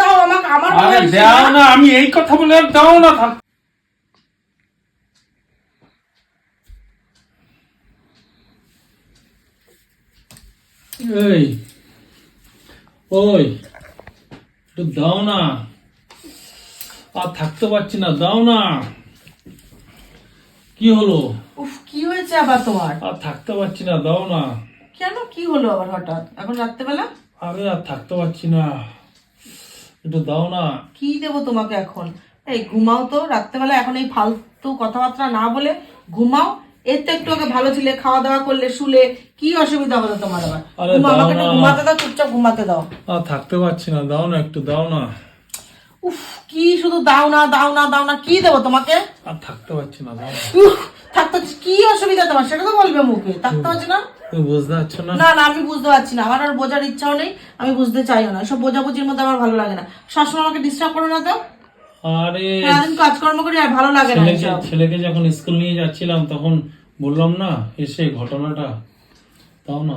দাও আমাকে আমার আরে দাও না। না আমি এই কথা বলে আর দাও না এই ওই একটু দাও না। আর থাকতে পারছি না দাও না। কি হলো? উফ কি হয়েছে আবার তোমার? আর থাকতে পারছি না দাও না। কেন কি হলো আবার হঠাৎ? এখন রাত্রেবেলা? আরে আর থাকতে পারছি না। একটু দাও না। কি দেবো তোমাকে এখন? এই ঘুমাও তো। রাত্রেবেলা এখন এই ফালতু কথাবার্তা না বলে ঘুমাও। এর তো একটু আগে ভালো ছিলে খাওয়া দাওয়া করলে শুলে। কি অসুবিধা হলো তোমার আবার? আমাকে একটু। ঘুমাতে দাও চুপচাপ ঘুমাতে দাও। আর থাকতে পারছি না। দাও না একটু দাও না। উফ কি শুধু দাও না দাও না দাও না কি দেবো তোমাকে? আর থাকতে পারছি না দাও থাকতে কি অসুবিধা তোমার? সেটা তো বলবে মুখে। থাকতে না বুঝতে পারছ না? না না আমি বুঝতে পারছি না। আমার আর বোঝার ইচ্ছাও নেই আমি বুঝতে চাইও না। সব বোঝাবুঝির মধ্যে আমার ভালো লাগে না। সবসময় আমাকে ডিস্টার্ব করো না তো। আরে সারাদিন কাজকর্ম করি আর ভালো লাগে না ছেলেকে যখন স্কুল নিয়ে যাচ্ছিলাম তখন বললাম না এসে ঘটনাটা। তাও না?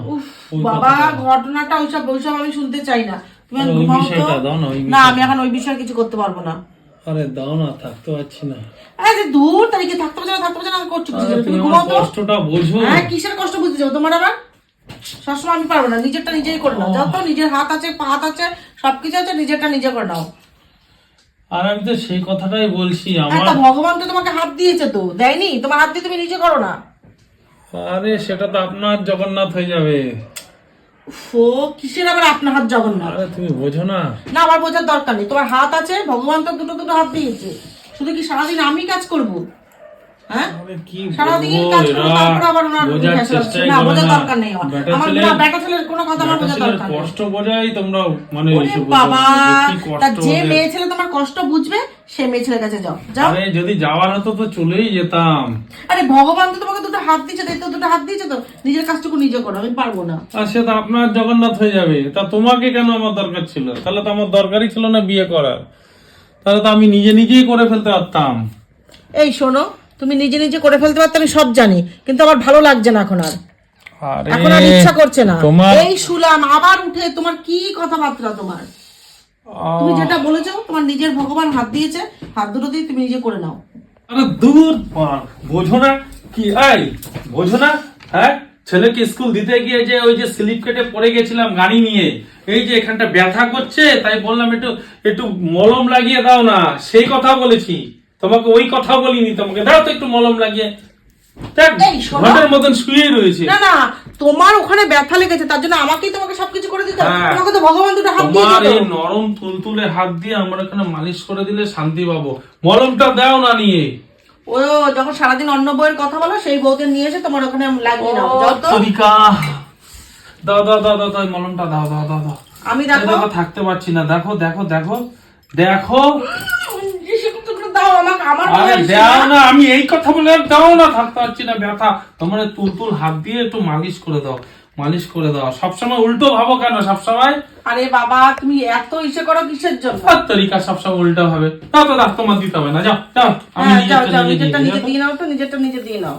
বাবা ঘটনাটা ওইসব ওইসব আমি শুনতে চাই তুমি না না আমি এখন ওই বিষয়ে কিছু করতে পারব না। আরে দাও না থাকতে পারছি না। আরে দূর তারিখে থাকতে পারছে কষ্টটা বোঝো। হ্যাঁ কিসের কষ্ট বুঝতে যাব তোমার আবার? সবসময় আমি পারব না নিজেরটা নিজেই করে নাও। যত নিজের হাত আছে পা হাত আছে সবকিছু আছে নিজেরটা নিজে করে নাও। আর আমি তো সেই কথাটাই বলছি আমার ভগবান তো তোমাকে হাত দিয়েছে তো দেয়নি? তোমার হাত দিয়ে তুমি নিজে করো না। আরে সেটা তো আপনার জগন্নাথ হয়ে যাবে। ও কিসের আবার আপনার হাত জগন্নাথ? আরে তুমি বোঝো না। না আমার বোঝার দরকার নেই। তোমার হাত আছে ভগবান তো দুটো দুটো হাত দিয়েছে। শুধু কি সারাদিন আমি কাজ করব? কষ্ট বোঝাই তোমরা মানে বাবা বোঝো। কি তা কষ্ট যে মেয়ে ছেলে তোমার কষ্ট বুঝবে সে মেয়ে ছেলের কাছে যাও। যাও। আরে যদি যাওয়ার হতো তো চলেই যেতাম। আরে ভগবান তো তোমাকে দুটো হাত দিয়েছে তাই তো দুটো হাত দিয়েছে তো। নিজের কাজটুকু নিজে করো আমি পারব না। আর সে তো আপনার জগন্নাথ হয়ে যাবে। তা তোমাকে কেন আমার দরকার ছিল? তাহলে তো আমার দরকারই ছিল না বিয়ে করার। তাহলে তো আমি নিজে নিজেই করে ফেলতে পারতাম। এই শোনো তুমি নিজে নিজে করে ফেলতে পারতে আমি সব জানি কিন্তু আমার ভালো লাগছে না এখন আর। এখন আর ইচ্ছা করছে না। এই শুলাম আবার উঠে তোমার কি কথাবার্তা তোমার? তুমি যেটা বলেছ তোমার নিজের ভগবান হাত দিয়েছে হাত দুটো দিয়ে তুমি নিজে করে নাও। আরে দূর বোঝো না কি এই বোঝো না হ্যাঁ? ছেলেকে স্কুল দিতে গিয়ে যে ওই যে স্লিপ কেটে পড়ে গেছিলাম গাড়ি নিয়ে এই যে এখানটা ব্যথা করছে তাই বললাম একটু একটু মলম লাগিয়ে দাও না সেই কথা বলেছি। তোমাকে ওই কথা বলিনি তোমাকে দাও তো একটু মলম লাগিয়ে। দেখ এই শোনো। ঘটের মতন শুয়ে রয়েছে। না না তোমার ওখানে ব্যথা লেগেছে তার জন্য আমাকেই তোমাকে সবকিছু করে দিতে হ্যাঁ। তোমাকে তো ভগবান দুটো হাত তোমার এই নরম তুলতুলে হাত দিয়ে আমার মালিশ করে দিলে শান্তি পাবো। মলমটা দাও না নিয়ে। ও যখন সারাদিন অন্য বইয়ের কথা বলো সেই বউকে নিয়ে এসে তোমার ওখানে লাগিয়ে নাও যাও তো। তরিকা দাও দাও দাও দাও মলমটা দাও দাও দাও দাও। আমি দেখো থাকতে পারছি না। দেখো দেখো দেখো দেখো সেরকম তো করে দাও আমাকে আমার দাও না। না আমি এই কথা বলে আর দাও না থাকতে পারছি না ব্যথা। তোমার এই তুলতুল হাত দিয়ে একটু মালিশ করে দাও মালিশ করে দাও। সবসময় উল্টো ভাবো কেন সবসময়? আরে বাবা তুমি এত ইসে করো কিসের জন্য? আর তরিকা সবসময় উল্টো হবে দাও তো তোমার দিতে হবে না যাও যাও আমি হ্যাঁ নিজেরটা নিজে। দিয়ে নাও তো নিজেরটা নিজে দিয়ে নাও।